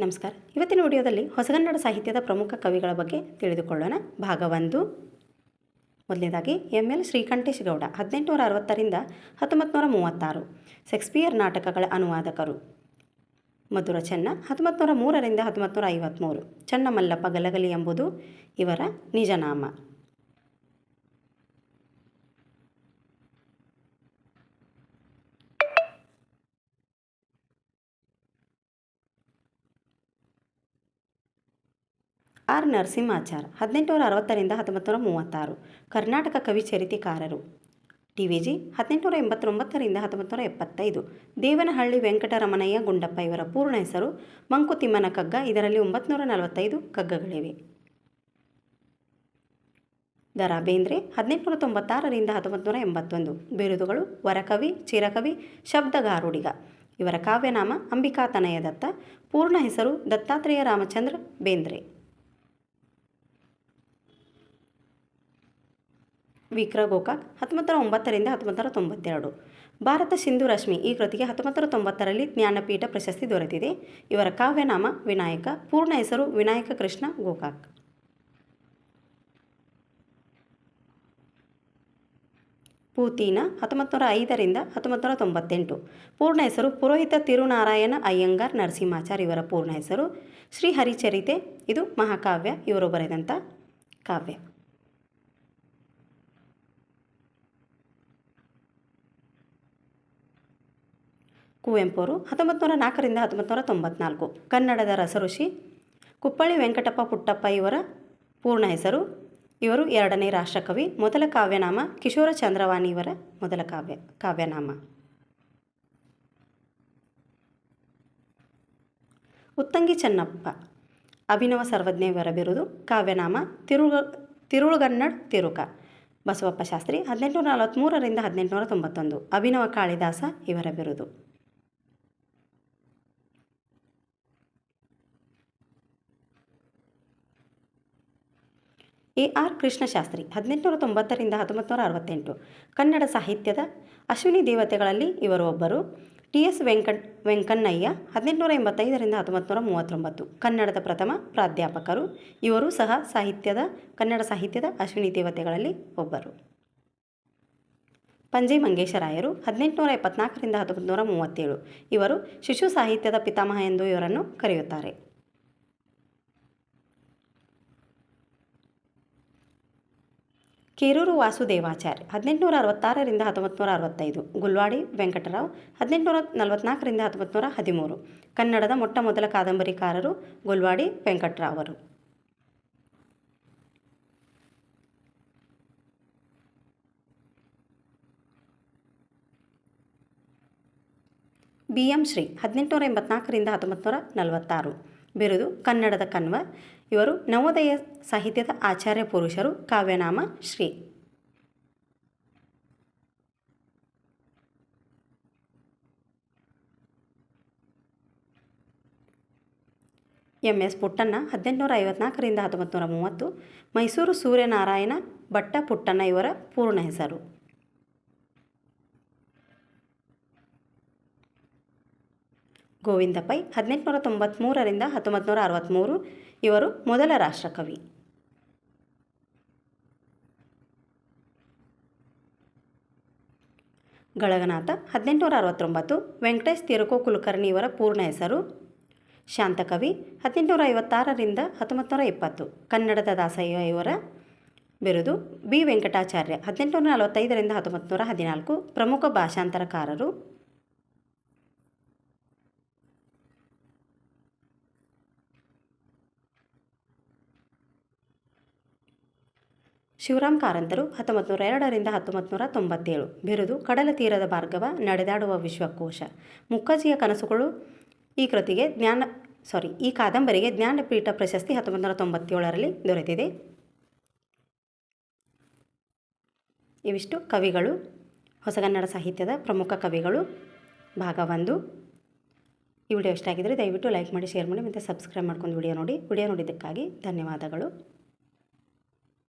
ನಮಸ್ಕಾರ. ಇವತ್ತಿನ ವಿಡಿಯೋದಲ್ಲಿ ಹೊಸಗನ್ನಡ ಸಾಹಿತ್ಯದ ಪ್ರಮುಖ ಕವಿಗಳ ಬಗ್ಗೆ ತಿಳಿದುಕೊಳ್ಳೋಣ. ಭಾಗ ಒಂದು. ಮೊದಲನೇದಾಗಿ ಎಂ ಎಲ್ ಶ್ರೀಕಂಠೇಶ್ ಗೌಡ, ಹದಿನೆಂಟುನೂರ ಅರವತ್ತರಿಂದ ಹತ್ತೊಂಬತ್ತುನೂರ ಮೂವತ್ತಾರು. ಶೇಕ್ಸ್ಪಿಯರ್ ನಾಟಕಗಳ ಅನುವಾದಕರು. ಮಧುರ ಚೆನ್ನ ಹತ್ತೊಂಬತ್ತು ನೂರ ಮೂರರಿಂದ ಹತ್ತೊಂಬತ್ತು ನೂರ ಐವತ್ತ್ಮೂರು ಚನ್ನಮಲ್ಲಪ್ಪ ಗಲಗಲಿ ಎಂಬುದು ಇವರ ನಿಜನಾಮ. ಆರ್ ನರಸಿಂಹಾಚಾರ್, ಹದಿನೆಂಟುನೂರ ಅರವತ್ತರಿಂದ ಹತ್ತೊಂಬತ್ತು ಮೂವತ್ತಾರು. ಕರ್ನಾಟಕ ಕವಿ ಚರಿತೆಕಾರರು ಟಿ ವಿ ಜಿ ಹದಿನೆಂಟುನೂರ ಎಂಬತ್ತೊಂಬತ್ತರಿಂದ ಹತ್ತೊಂಬತ್ತು ನೂರ ಎಪ್ಪತ್ತೈದು. ದೇವನಹಳ್ಳಿ ವೆಂಕಟರಮಣಯ್ಯ ಗುಂಡಪ್ಪ ಇವರ ಪೂರ್ಣ ಹೆಸರು. ಮಂಕುತಿಮ್ಮನ ಕಗ್ಗ, ಇದರಲ್ಲಿ ಒಂಬತ್ತು ನಲವತ್ತೈದು ಕಗ್ಗಗಳಿವೆ. ದ ರಾ ಬೇಂದ್ರೆ ಹದಿನೆಂಟುನೂರ ತೊಂಬತ್ತಾರರಿಂದ ಹತ್ತೊಂಬತ್ತು ನೂರ ಎಂಬತ್ತೊಂದು. ಬಿರುದುಗಳು, ವರಕವಿ, ಚಿರಕವಿ, ಶಬ್ದಗಾರುಡಿಗ. ಇವರ ಕಾವ್ಯನಾಮ ಅಂಬಿಕಾತನಯ ದತ್ತ ಪೂರ್ಣ ಹೆಸರು ದತ್ತಾತ್ರೇಯ ರಾಮಚಂದ್ರ ಬೇಂದ್ರೆ. ವಿಕ್ರ ಗೋಕಾಕ್ ಹತ್ತೊಂಬತ್ತರ ಒಂಬತ್ತರಿಂದ ಹತ್ತೊಂಬತ್ತರ ತೊಂಬತ್ತೆರಡು. ಭಾರತ ಸಿಂಧು ರಶ್ಮಿ ಈ ಕೃತಿಗೆ ಹತ್ತೊಂಬತ್ತರ ತೊಂಬತ್ತರಲ್ಲಿ ಜ್ಞಾನಪೀಠ ಪ್ರಶಸ್ತಿ ದೊರೆತಿದೆ. ಇವರ ಕಾವ್ಯನಾಮ ವಿನಾಯಕ, ಪೂರ್ಣ ಹೆಸರು ವಿನಾಯಕ ಕೃಷ್ಣ ಗೋಕಾಕ್. ಪೂತೀನ ಹತ್ತೊಂಬತ್ತು ನೂರ ಐದರಿಂದ ಹತ್ತೊಂಬತ್ತು ತೊಂಬತ್ತೆಂಟು. ಪೂರ್ಣ ಹೆಸರು ಪುರೋಹಿತ ತಿರುನಾರಾಯಣ ಅಯ್ಯಂಗಾರ್ ನರಸಿಂಹಾಚಾರ್ ಇವರ ಪೂರ್ಣ ಹೆಸರು. ಶ್ರೀ ಹರಿಚರಿತೆ, ಇದು ಮಹಾಕಾವ್ಯ, ಇವರು ಬರೆದಂಥ ಕಾವ್ಯ. ಕುವೆಂಪು ಅವರು ಹತ್ತೊಂಬತ್ತು ನೂರ ನಾಲ್ಕರಿಂದ ಹತ್ತೊಂಬತ್ತು ನೂರ ತೊಂಬತ್ನಾಲ್ಕು. ಕನ್ನಡದ ರಸಋಷಿ ಕುಪ್ಪಳ್ಳಿ ವೆಂಕಟಪ್ಪ ಪುಟ್ಟಪ್ಪ ಇವರ ಪೂರ್ಣ ಹೆಸರು. ಇವರು ಎರಡನೇ ರಾಷ್ಟ್ರಕವಿ. ಮೊದಲ ಕಾವ್ಯನಾಮ ಕಿಶೋರ ಚಂದ್ರವಾಣಿ ಇವರ ಮೊದಲ ಕಾವ್ಯ, ಕಾವ್ಯನಾಮ. ಉತ್ತಂಗಿ ಚೆನ್ನಪ್ಪ. ಅಭಿನವ ಸರ್ವಜ್ಞ ಇವರ ಬಿರುದು. ಕಾವ್ಯನಾಮ ತಿರುಳು, ತಿರುಳುಗನ್ನಡ್ ತಿರುಕ. ಬಸವಪ್ಪ ಶಾಸ್ತ್ರಿ, ಹದಿನೆಂಟುನೂರ ನಲವತ್ತ್ಮೂರರಿಂದ ಹದಿನೆಂಟುನೂರ ತೊಂಬತ್ತೊಂದು. ಅಭಿನವ ಕಾಳಿದಾಸ ಇವರ ಬಿರುದು. ಎ ಆರ್ ಕೃಷ್ಣಶಾಸ್ತ್ರಿ, ಹದಿನೆಂಟುನೂರ ತೊಂಬತ್ತರಿಂದ ಹತ್ತೊಂಬತ್ತು ನೂರ ಅರವತ್ತೆಂಟು. ಕನ್ನಡ ಸಾಹಿತ್ಯದ ಅಶ್ವಿನಿ ದೇವತೆಗಳಲ್ಲಿ ಇವರು ಒಬ್ಬರು ಟಿ ಎಸ್ ವೆಂಕಟ್, ವೆಂಕಣ್ಣಯ್ಯ, ಹದಿನೆಂಟುನೂರ ಎಂಬತ್ತೈದರಿಂದ ಹತ್ತೊಂಬತ್ತು ನೂರ ಮೂವತ್ತೊಂಬತ್ತು. ಕನ್ನಡದ ಪ್ರಥಮ ಪ್ರಾಧ್ಯಾಪಕರು ಇವರು ಸಹ ಸಾಹಿತ್ಯದ, ಕನ್ನಡ ಸಾಹಿತ್ಯದ ಅಶ್ವಿನಿ ದೇವತೆಗಳಲ್ಲಿ ಒಬ್ಬರು. ಪಂಜೆ ಮಂಗೇಶರಾಯರು, ಹದಿನೆಂಟುನೂರ ಎಪ್ಪತ್ನಾಲ್ಕರಿಂದ ಹತ್ತೊಂಬತ್ತು ನೂರ ಮೂವತ್ತೇಳು. ಇವರು ಶಿಶು ಸಾಹಿತ್ಯದ ಪಿತಾಮಹ ಎಂದು ಇವರನ್ನು ಕರೆಯುತ್ತಾರೆ. ಕೇರೂರು ವಾಸುದೇವಾಚಾರ್ಯ ಹದಿನೆಂಟುನೂರ ಅರವತ್ತಾರರಿಂದ ಹತ್ತೊಂಬತ್ತು ಅರವತ್ತೈದು ಗುಲ್ವಾಡಿ, ವೆಂಕಟರಾವ್ ಹದಿನೆಂಟುನೂರ ನಲವತ್ನಾಲ್ಕರಿಂದ ಹತ್ತೊಂಬತ್ತು ಹದಿಮೂರು ಕನ್ನಡದ ಮೊಟ್ಟ ಮೊದಲ ಕಾದಂಬರಿಕಾರರು ಗುಲ್ವಾಡಿ, ವೆಂಕಟರಾವ್ ಅವರು. ಬಿ ಎಂ ಶ್ರೀ ಹದಿನೆಂಟುನೂರ ಎಂಬತ್ನಾಲ್ಕರಿಂದ ಹತ್ತೊಂಬತ್ತು ನಲವತ್ತಾರು ಬಿರುದು, ಕನ್ನಡದ ಕನ್ವ ಇವರು ನವೋದಯ ಸಾಹಿತ್ಯದ ಆಚಾರ್ಯ ಪುರುಷರು. ಕಾವ್ಯನಾಮ ಶ್ರೀ. ಎಂ ಎಸ್ ಪುಟ್ಟಣ್ಣ, ಹದಿನೆಂಟುನೂರ ಐವತ್ನಾಲ್ಕರಿಂದ ಹತ್ತೊಂಬತ್ತು ನೂರ ಮೂವತ್ತು. ಮೈಸೂರು ಸೂರ್ಯನಾರಾಯಣ ಭಟ್ಟ ಪುಟ್ಟಣ್ಣ ಇವರ ಪೂರ್ಣ ಹೆಸರು. ಗೋವಿಂದ ಪೈ, ಹದಿನೆಂಟುನೂರ ತೊಂಬತ್ತ್ಮೂರರಿಂದ ಹತ್ತೊಂಬತ್ತು ನೂರ ಅರವತ್ತ್ಮೂರು ಇವರು ಮೊದಲ ರಾಷ್ಟ್ರಕವಿ. ಗಳಗನಾಥ, ಹದಿನೆಂಟುನೂರ ಅರವತ್ತೊಂಬತ್ತು. ವೆಂಕಟೇಶ್ ತಿರುಕೋ ಕುಲಕರ್ಣಿ ಇವರ ಪೂರ್ಣ ಹೆಸರು. ಶಾಂತಕವಿ, ಹದಿನೆಂಟುನೂರ ಐವತ್ತಾರರಿಂದ ಹತ್ತೊಂಬತ್ತು ನೂರ ಇಪ್ಪತ್ತು. ಕನ್ನಡದ ದಾಸಯ್ಯ ಇವರ ಬಿರುದು. ಬಿ. ವೆಂಕಟಾಚಾರ್ಯ, ಹದಿನೆಂಟುನೂರ ನಲವತ್ತೈದರಿಂದ ಹತ್ತೊಂಬತ್ತು ನೂರ ಹದಿನಾಲ್ಕು. ಪ್ರಮುಖ ಭಾಷಾಂತರಕಾರರು. ಶಿವರಾಮ್ ಕಾರಂತರು ಹತ್ತೊಂಬತ್ತು ನೂರ ಎರಡರಿಂದ ಹತ್ತೊಂಬತ್ತು ನೂರ ತೊಂಬತ್ತೇಳು. ಬಿರುದು ಕಡಲ ತೀರದ ಭಾರ್ಗವ ನಡೆದಾಡುವ ವಿಶ್ವಕೋಶ. ಮುಕ್ಕಜಿಯ ಕನಸುಗಳು ಈ ಕೃತಿಗೆ ಜ್ಞಾನ ಸಾರಿ ಈ ಕಾದಂಬರಿಗೆ ಜ್ಞಾನಪೀಠ ಪ್ರಶಸ್ತಿ ಹತ್ತೊಂಬತ್ತು ನೂರ ತೊಂಬತ್ತೇಳರಲ್ಲಿ ದೊರೆತಿದೆ. ಇವಿಷ್ಟು ಕವಿಗಳು, ಹೊಸಗನ್ನಡ ಸಾಹಿತ್ಯದ ಪ್ರಮುಖ ಕವಿಗಳು, ಭಾಗ ಒಂದು. ಈ ವಿಡಿಯೋ ಇಷ್ಟ ಆಗಿದ್ದರೆ ದಯವಿಟ್ಟು ಲೈಕ್ ಮಾಡಿ, ಶೇರ್ ಮಾಡಿ ಮತ್ತು ಸಬ್ಸ್ಕ್ರೈಬ್ ಮಾಡ್ಕೊಂಡು ವಿಡಿಯೋ ನೋಡಿ. ವಿಡಿಯೋ ನೋಡಿದ್ದಕ್ಕಾಗಿ ಧನ್ಯವಾದಗಳು.